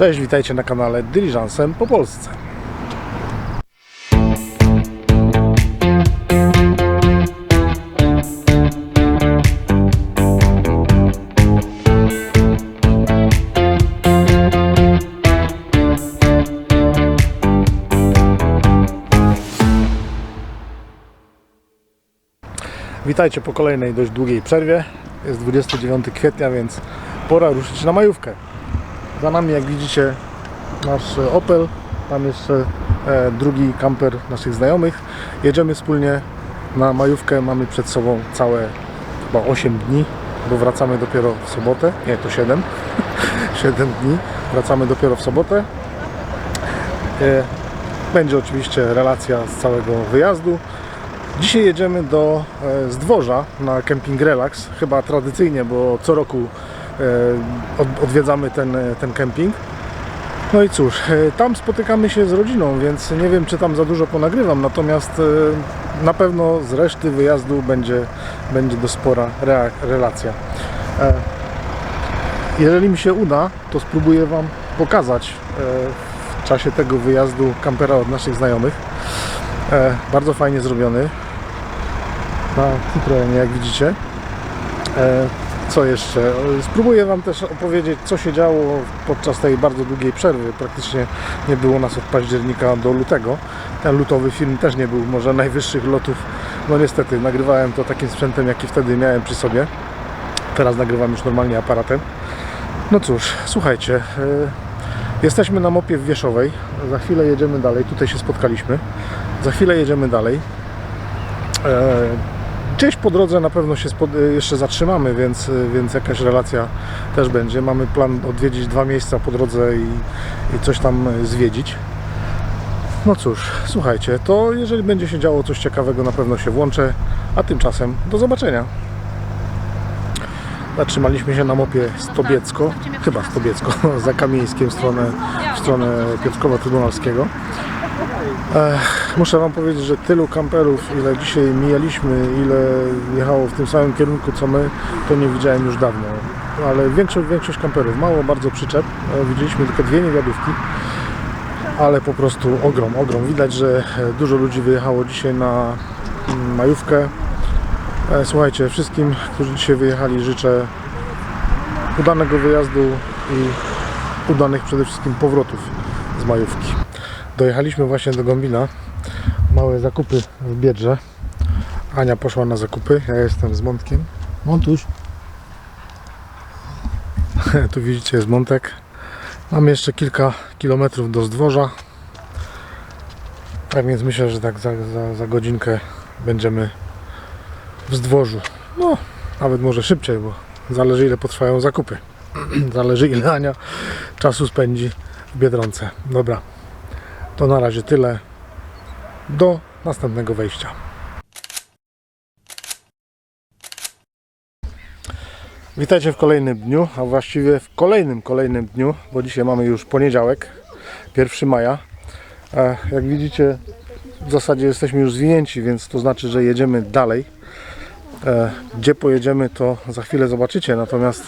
Cześć, witajcie na kanale Dyliżansem po Polsce. Witajcie po kolejnej dość długiej przerwie. Jest 29 kwietnia, więc pora ruszyć na majówkę. Za nami, jak widzicie, nasz Opel. Tam jeszcze e, drugi kamper naszych znajomych. Jedziemy wspólnie na majówkę. Mamy przed sobą całe chyba 8 dni, bo wracamy dopiero w sobotę. Nie, to 7. 7 dni. Wracamy dopiero w sobotę. E, będzie oczywiście relacja z całego wyjazdu. Dzisiaj jedziemy do e, Zdworza na kemping Relax, chyba tradycyjnie, bo co roku odwiedzamy ten, e, ten kemping. No i cóż, e, tam spotykamy się z rodziną, więc nie wiem, czy tam za dużo ponagrywam, natomiast e, na pewno z reszty wyjazdu będzie, będzie do spora relacja. E, Jeżeli mi się uda, to spróbuję Wam pokazać e, w czasie tego wyjazdu kampera od naszych znajomych. E, bardzo fajnie zrobiony. Na Citroenie, jak widzicie. E, co jeszcze? E, Spróbuję Wam też opowiedzieć, co się działo podczas tej bardzo długiej przerwy. Praktycznie nie było nas od października do lutego. Ten lutowy film też nie był może najwyższych lotów. No niestety, nagrywałem to takim sprzętem, jaki wtedy miałem przy sobie. Teraz nagrywam już normalnie aparatem. No cóż, słuchajcie. e, Jesteśmy na mopie w Wieszowej. Za chwilę jedziemy dalej. Tutaj się spotkaliśmy. Za chwilę jedziemy dalej. Gdzieś po drodze na pewno się e, jeszcze zatrzymamy, więc, e, więc jakaś relacja też będzie. Mamy plan odwiedzić dwa miejsca po drodze i, i coś tam e, zwiedzić. No cóż, słuchajcie, to jeżeli będzie się działo coś ciekawego, na pewno się włączę. A tymczasem do zobaczenia. Zatrzymaliśmy się na mopie Stobiecko, chyba Stobiecko, za Kamieńskiem w stronę, w stronę Piotrkowa Trybunalskiego. Ech, muszę Wam powiedzieć, że tylu kamperów, ile dzisiaj mijaliśmy, ile jechało w tym samym kierunku co my, to nie widziałem już dawno. Ale większość, większość kamperów, mało bardzo przyczep. E, Widzieliśmy tylko dwie niewiadówki, ale po prostu ogrom, ogrom. Widać, że e, dużo ludzi wyjechało dzisiaj na mm, majówkę. E, Słuchajcie, wszystkim, którzy dzisiaj wyjechali, życzę udanego wyjazdu i udanych przede wszystkim powrotów z majówki. Dojechaliśmy właśnie do Gombina. Małe zakupy w Biedrze. Ania poszła na zakupy, ja jestem z Montkiem. Montuś. tu widzicie jest Montek. Mamy jeszcze kilka kilometrów do Zdworza. Tak więc myślę, że tak za, za, za godzinkę będziemy w Zdworzu. No, nawet może szybciej, bo zależy ile potrwają zakupy. zależy ile Ania czasu spędzi w Biedronce. Dobra, to na razie tyle. Do następnego wejścia. Witajcie w kolejnym dniu, a właściwie w kolejnym, kolejnym dniu, bo dzisiaj mamy już poniedziałek, 1 maja. Jak widzicie, w zasadzie jesteśmy już zwinięci, więc to znaczy, że jedziemy dalej. E, Gdzie pojedziemy, to za chwilę zobaczycie. Natomiast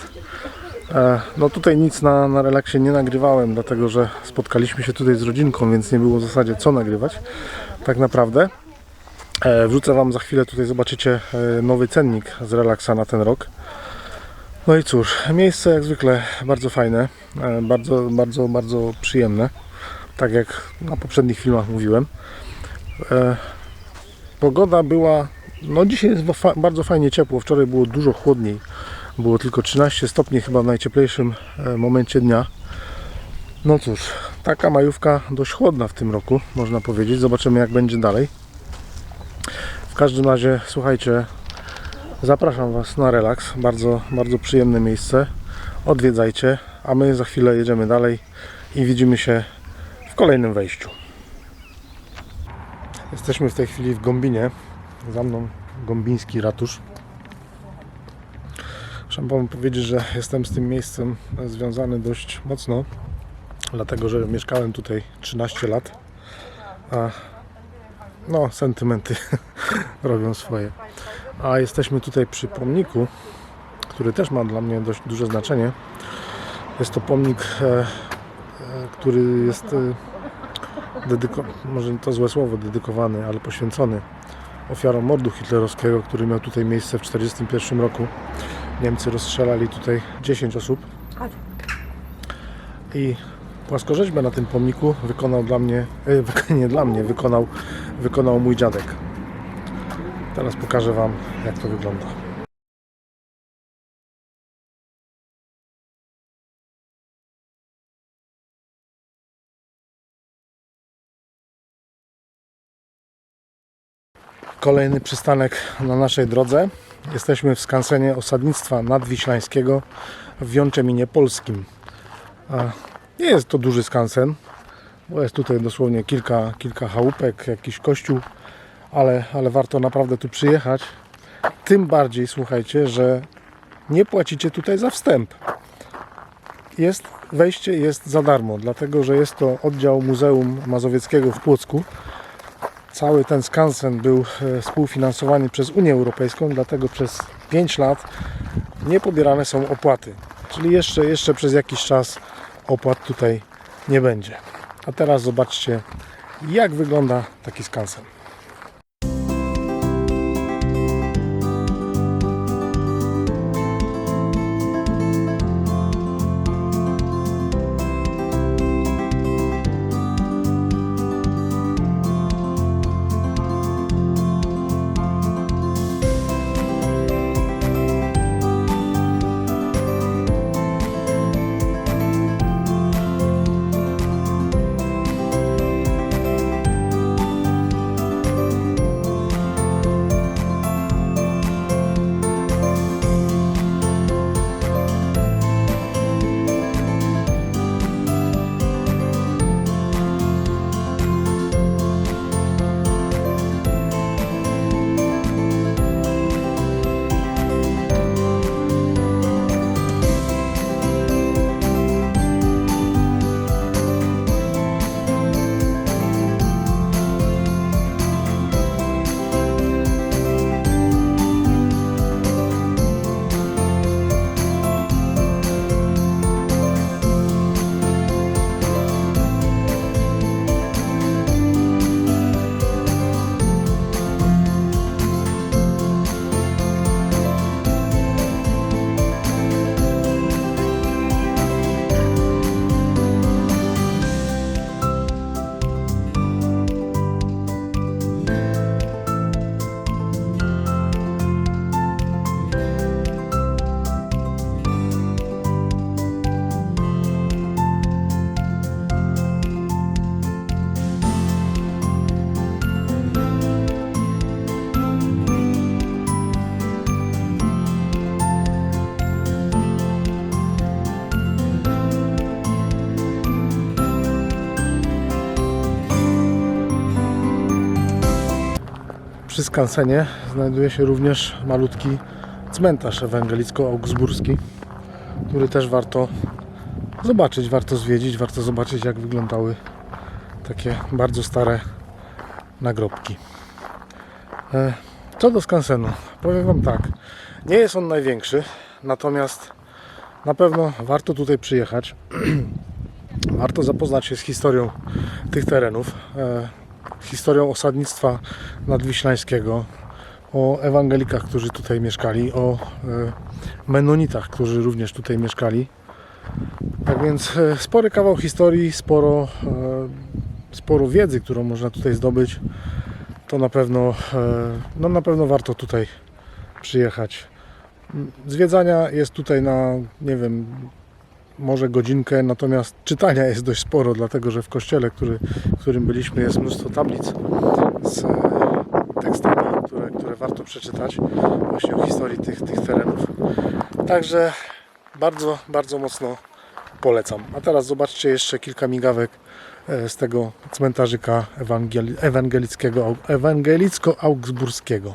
no tutaj nic na, na relaksie nie nagrywałem, dlatego że spotkaliśmy się tutaj z rodzinką, więc nie było w zasadzie co nagrywać. Tak naprawdę. E, Wrzucę Wam za chwilę, tutaj zobaczycie e, nowy cennik z relaksa na ten rok. No i cóż, miejsce jak zwykle bardzo fajne, e, bardzo, bardzo, bardzo przyjemne. Tak jak na poprzednich filmach mówiłem. E, Pogoda była, no dzisiaj jest bardzo fajnie ciepło, wczoraj było dużo chłodniej. Było tylko 13 stopni chyba w najcieplejszym e, momencie dnia. No cóż, taka majówka dość chłodna w tym roku, można powiedzieć. Zobaczymy jak będzie dalej. W każdym razie, słuchajcie, zapraszam Was na relaks. Bardzo, bardzo przyjemne miejsce. Odwiedzajcie, a my za chwilę jedziemy dalej i widzimy się w kolejnym wejściu. Jesteśmy w tej chwili w Gombinie. Za mną gombiński ratusz. Muszę Wam powiedzieć, że jestem z tym miejscem związany dość mocno, dlatego że mieszkałem tutaj 13 lat. A no, sentymenty robią swoje. A jesteśmy tutaj przy pomniku, który też ma dla mnie dość duże znaczenie. Jest to pomnik e, który jest e, może to złe słowo dedykowany, ale poświęcony ofiarom mordu hitlerowskiego, który miał tutaj miejsce w 1941 roku. Niemcy rozstrzelali tutaj 10 osób. I płaskorzeźbę na tym pomniku wykonał dla mnie, e, nie dla mnie, wykonał, wykonał mój dziadek. Teraz pokażę Wam, jak to wygląda. Kolejny przystanek na naszej drodze. Jesteśmy w skansenie osadnictwa nadwiślańskiego w Wiączeminie Polskim. Nie jest to duży skansen, bo jest tutaj dosłownie kilka, kilka chałupek, jakiś kościół, ale, ale warto naprawdę tu przyjechać. Tym bardziej, słuchajcie, że nie płacicie tutaj za wstęp. Jest, wejście jest za darmo, dlatego że jest to oddział Muzeum Mazowieckiego w Płocku. Cały ten skansen był e, współfinansowany przez Unię Europejską, dlatego przez 5 lat nie pobierane są opłaty. Czyli jeszcze, jeszcze przez jakiś czas opłat tutaj nie będzie. A teraz zobaczcie, jak wygląda taki skansen. Skansenie znajduje się również malutki cmentarz ewangelicko-augsburski, który też warto zobaczyć, warto zwiedzić, warto zobaczyć jak wyglądały takie bardzo stare nagrobki. E, Co do skansenu, powiem Wam tak, nie jest on największy, natomiast na pewno warto tutaj przyjechać. warto zapoznać się z historią tych terenów, e, historią osadnictwa nadwiślańskiego, o ewangelikach, którzy tutaj mieszkali, o e, menonitach, którzy również tutaj mieszkali. Tak więc e, spory kawał historii, sporo, e, sporo wiedzy, którą można tutaj zdobyć. To na pewno, no na pewno warto tutaj przyjechać. Zwiedzania jest tutaj na, nie wiem, może godzinkę, natomiast czytania jest dość sporo, dlatego że w kościele, który, w którym byliśmy, jest mnóstwo tablic z e, tekstami, które, które warto przeczytać właśnie o historii tych, tych terenów. Także bardzo, bardzo mocno polecam. A teraz zobaczcie jeszcze kilka migawek e, z tego cmentarzyka ewangeli- ewangelickiego, ewangelicko-augsburskiego.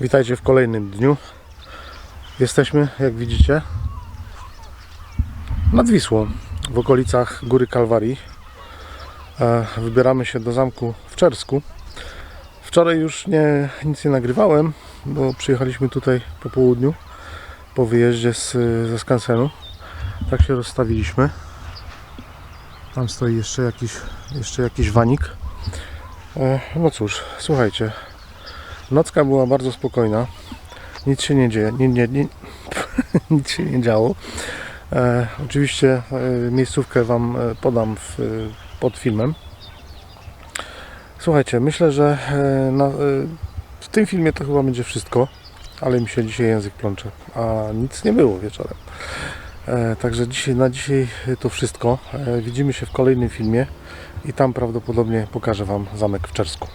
Witajcie w kolejnym dniu. Jesteśmy, jak widzicie, nad Wisłą, w okolicach Góry Kalwarii. E, Wybieramy się do zamku w Czersku. Wczoraj już nie, nic nie nagrywałem, bo przyjechaliśmy tutaj po południu, po wyjeździe z, ze skansenu. Tak się rozstawiliśmy. Tam stoi jeszcze jakiś, jeszcze jakiś wanik. E, No cóż, słuchajcie, Nocka była bardzo spokojna. Nic się nie dzieje. Nie, nie, nie, nic się nie działo. E, oczywiście e, miejscówkę Wam e, podam w, e, pod filmem. Słuchajcie, myślę, że e, na, e, w tym filmie to chyba będzie wszystko, ale mi się dzisiaj język plącze, a nic nie było wieczorem. E, także dzisiaj, na dzisiaj to wszystko. E, widzimy się w kolejnym filmie i tam prawdopodobnie pokażę Wam zamek w Czersku.